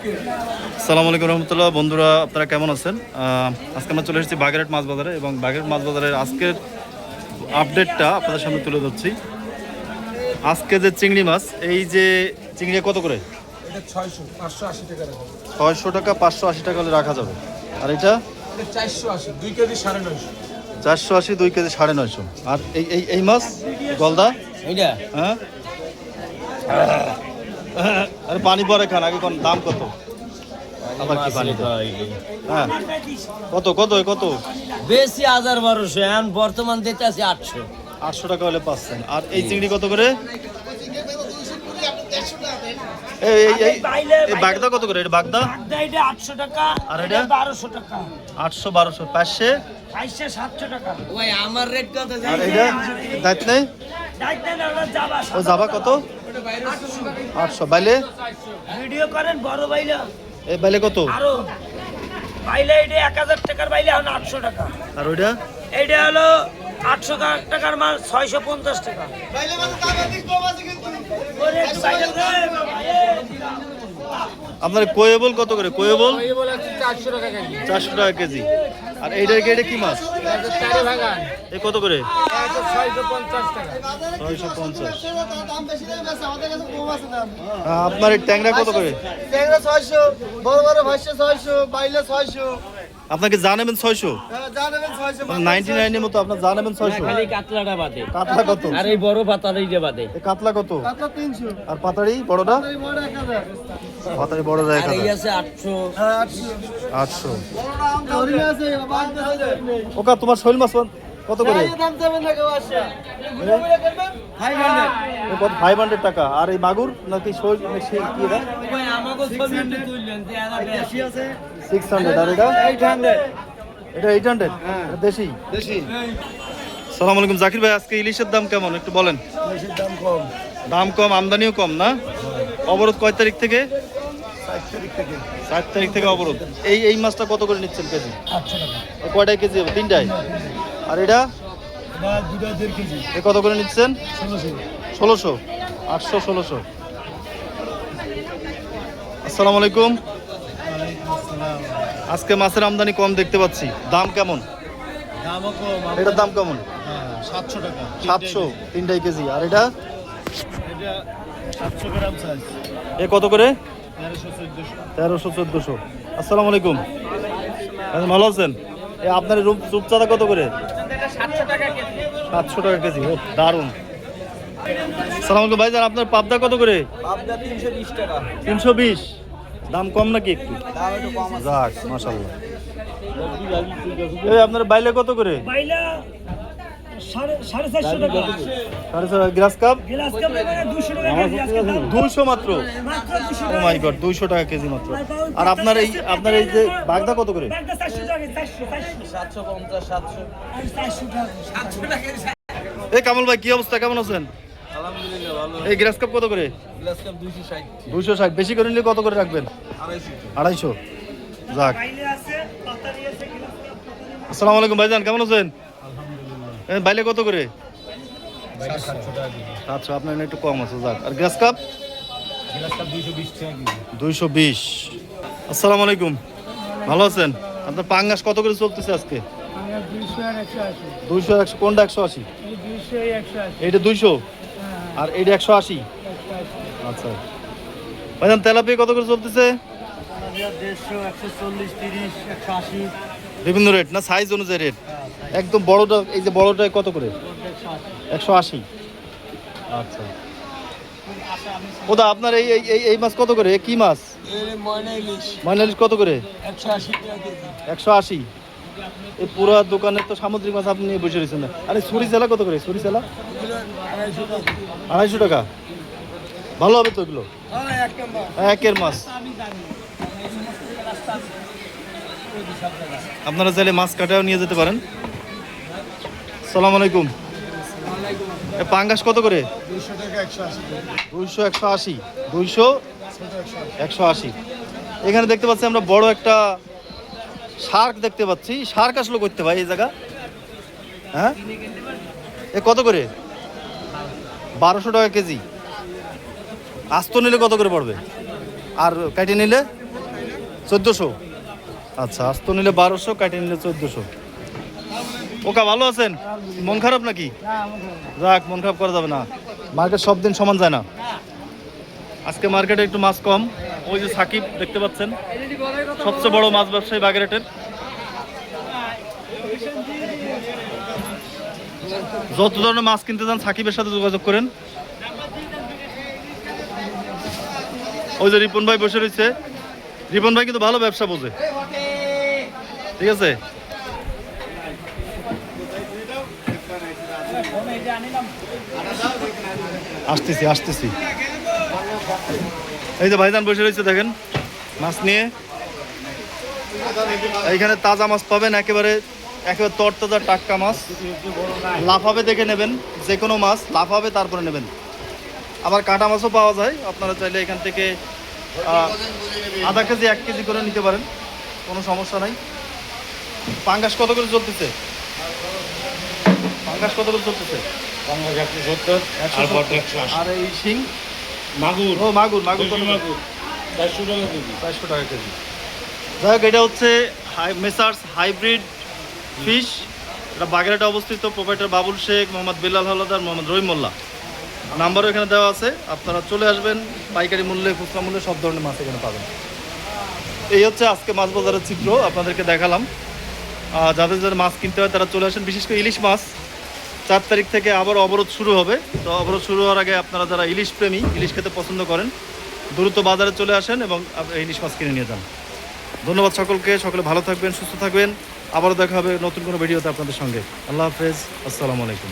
সালাম আলাইকুম রহমতুল্লাহ। বন্ধুরা আপনারা কেমন আছেন? আজকে আমরা চলে এসেছি বাগেরহাট মাছ বাজারে এবং বাগেরহাট মাছ বাজারের আজকের আপডেটটা আপনাদের সামনে তুলে ধরছি। আজকে যে চিংড়ি মাছ এই যে চিংড়ি কত করে? এটা ছয়শো টাকা পাঁচশো আশি টাকা হলে রাখা যাবে। আর এটা? চারশো আশি দুই কেজি সাড়ে নয়শো। চারশো আশি দুই কেজি সাড়ে নয়শো। আর এই এই এই মাছ? গলদা? হ্যাঁ? আরে পানি পরে খান আগে কোন দাম কত? আবার কি পানি হ্যাঁ। কত কত কত? বেশি হাজার বারোশো এখন বর্তমান দিতে আছে আটশো। আটশো টাকা হলে পাচ্ছেন আর এই চিংড়ি কত করে? বাগদা কত করে? এটা বাগদা? এটা আটশো টাকা আর এটা? বারোশো টাকা। আটশো বারোশো পাঁচশে? সাতশো টাকা। ওই আমার রেট কত আর দায়িত্ব নেই? ও যাবা কত? আটশো। বাইলে? ভিডিও করেন বড় বাইলে। এই বাইলে কত? আরও। বাইলে এটা এক হাজার টাকার বাইলে এখন আটশো টাকা। আর ওইটা? এইটা হলো আটশো টাকার মাল ছয়শো পঞ্চাশ টাকা। দে। আপনার কোয়েবল কত করে? কোয়েবল? চারশো টাকা কেজি। চারশো টাকা কেজি। আর এইটার এটা কি মাছ? এ কত করে? ছয়শো পঞ্চাশ টাকা। ছয়শো পঞ্চাশ আপনার এই ট্যাংরা কত করে? ট্যাংরা ছয়শো বড় বড় ভাষ্য ছয়শো বাইলে ছয়শো। আপনাকে জানাবেন ছয়শো? যা নেবেন ছয়শো নাইনটি নাইনের মতো আপনার জানাবেন ছয়শো। খালি কাতলাটা বাদে। কাতলা কত? আর এই বড় পাতার যে বাদে। কাতলা কত? তিনশো। আর পাতাড়ি বড়টা? বড় যায় আছে আটশো। হ্যাঁ আটশো। ওকা তোমার শৈল মাছ কত করে? দাম না কেউ আসে। ফাইভ হান্ড্রেড টাকা। আর এই মাগুর নাকি সিক্স হান্ড্রেড আর এটা? এটা এইট হান্ড্রেড দেশি? সালাম আলাইকুম। জাকির ভাই আজকে ইলিশের দাম কেমন? একটু বলেন। দাম কম। দাম কম আমদানিও কম না? অবরোধ কয় তারিখ থেকে? ষাট তারিখ থেকে। সাত তারিখ থেকে অবরোধ। এই এই মাছটা কত করে নিচ্ছেন কেজি? কয়টায় কেজি তিনটায়? আর এটা? বা দেড় কেজি। এ কত করে নিচ্ছেন? ষোলোশো? আটশো ষোলোশো। আসসালামু আলাইকুম। আজকে মাছের আমদানি কম দেখতে পাচ্ছি। দাম কেমন? এটার দাম কেমন? সাতশো টাকা। সাতশো তিনটাই কেজি। আর এটা? এ কত করে? তেরোশো চোদ্দশো। আসসালামু আলাইকুম। ভালো আছেন? এ আপনার রূপ রূপচাঁদা কত করে? সাতশো টাকা কেজি। ও দারুণ। সালাম আলাইকুম। ভাইজান আপনার পাবদা কত করে? তিনশো বিশ টাকা। তিনশো বিশ। দাম কম নাকি একটু? দাম একটু কম যাক মাশাল্লাহ এই আপনার বাইলে কত করে? বাইলা মাত্র? আর আপনার এই আপনার এই যে বাগদা কত করে? এই কামল ভাই কি অবস্থা? কেমন আছেন? এই গ্লাস কাপ কত করে? গ্লাস কাপ দুইশো ষাট। বেশি করে নিলে কত করে রাখবেন? আড়াইশো। যাক। আসসালামু আলাইকুম ভাইজান কেমন আছেন? বাইলে কত করে? আচ্ছা আপনার এখানে একটু কম আছে যাক। আর গ্যাস কাপ? দুইশো বিশ আসসালামু আলাইকুম। ভালো আছেন? আপনার পাঙ্গাস কত করে চলতেছে আজকে? দুইশো একশো কোনটা একশো আশি? এই দুইশো? আর এইটা একশো আশি। আচ্ছা। ভাইজান তেলাপিয়া কত করে চলতেছে? বিভিন্ন রেট না সাইজ অনুযায়ী রেট একদম বড়টা এই যে বড়টা কত করে? একশো আশি। আচ্ছা। ওদা আপনার এই এই- এই এই মাছ কত করে? কি মাছ? ময়না ইলিশ। কত করে? একশো আশি একশো আশি। এই পুরো দোকানে তো সামুদ্রিক মাছ আপনি বসে রয়েছেন। আরে চালা কত করে? চালা? আড়াইশো টাকা। ভালো হবে তো এগুলো? একের মাছ। আপনারা চাইলে মাছ কাটাও নিয়ে যেতে পারেন। সালাম আলাইকুম। পাঙ্গাস কত করে? দুইশো একশো আশি। দুইশো একশো আশি। এখানে দেখতে পাচ্ছি আমরা বড় একটা শার্ক দেখতে পাচ্ছি। শার্ক আসলো করতে ভাই এই জায়গা? হ্যাঁ? এ কত করে? বারোশো টাকা কেজি। আস্ত নিলে কত করে পড়বে? আর কেটে নিলে? চোদ্দোশো। আচ্ছা আস্ত নিলে বারোশো, কাটে নিলে চোদ্দোশো। ওকা, ভালো আছেন? মন খারাপ নাকি? যাক, মন খারাপ করা যাবে না। মার্কেট সব দিন সমান যায় না। আজকে মার্কেটে একটু মাছ কম। ওই যে সাকিব, দেখতে পাচ্ছেন? সবচেয়ে বড় মাছ ব্যবসায়ী বাগেরহাটের। যত ধরনের মাছ কিনতে চান, সাকিবের সাথে যোগাযোগ করেন। ওই যে রিপন ভাই বসে রয়েছে। রিপন ভাই কিন্তু ভালো ব্যবসা বোঝে। ঠিক আছে? আসতেছি আসতেছি। এই যে ভাইজান বসে রয়েছে দেখেন মাছ নিয়ে। এইখানে তাজা মাছ পাবেন একেবারে একেবারে তরতাজা টাটকা মাছ। লাফাবে দেখে নেবেন যে কোনো মাছ লাফাবে তারপরে নেবেন। আবার কাটা মাছও পাওয়া যায় আপনারা চাইলে এখান থেকে আধা কেজি এক কেজি করে নিতে পারেন কোনো সমস্যা নাই। পাঙ্গাস কত করে চলতেছে? পাঙ্গাস কত করে চলতেছে? আর এই শিং? মাগুর। ও মাগুর মাগুর কত মাগুর। চারশো টাকা কেজি। চারশো টাকা কেজি। যাই হোক এটা হচ্ছে হাই মেসার্স হাইব্রিড ফিশ। এটা বাগেরহাটে অবস্থিত প্রোপাইটার বাবুল শেখ মোহাম্মদ বেলাল হলদার মোহাম্মদ রহিম মোল্লা। নাম্বারও এখানে দেওয়া আছে। আপনারা চলে আসবেন পাইকারি মূল্যে খুচরা মূল্যে সব ধরনের মাছ এখানে পাবেন। এই হচ্ছে আজকে মাছ বাজারের চিত্র আপনাদেরকে দেখালাম। যাদের যাদের মাছ কিনতে হয় তারা চলে আসেন। বিশেষ করে ইলিশ মাছ। চার তারিখ থেকে আবার অবরোধ শুরু হবে। তো অবরোধ শুরু হওয়ার আগে আপনারা যারা ইলিশ প্রেমী, ইলিশ খেতে পছন্দ করেন, দ্রুত বাজারে চলে আসেন এবং ইলিশ মাছ কিনে নিয়ে যান। ধন্যবাদ সকলকে, সকলে ভালো থাকবেন, সুস্থ থাকবেন। আবারও দেখা হবে নতুন কোনো ভিডিওতে আপনাদের সঙ্গে। আল্লাহ হাফেজ, আসসালামু আলাইকুম।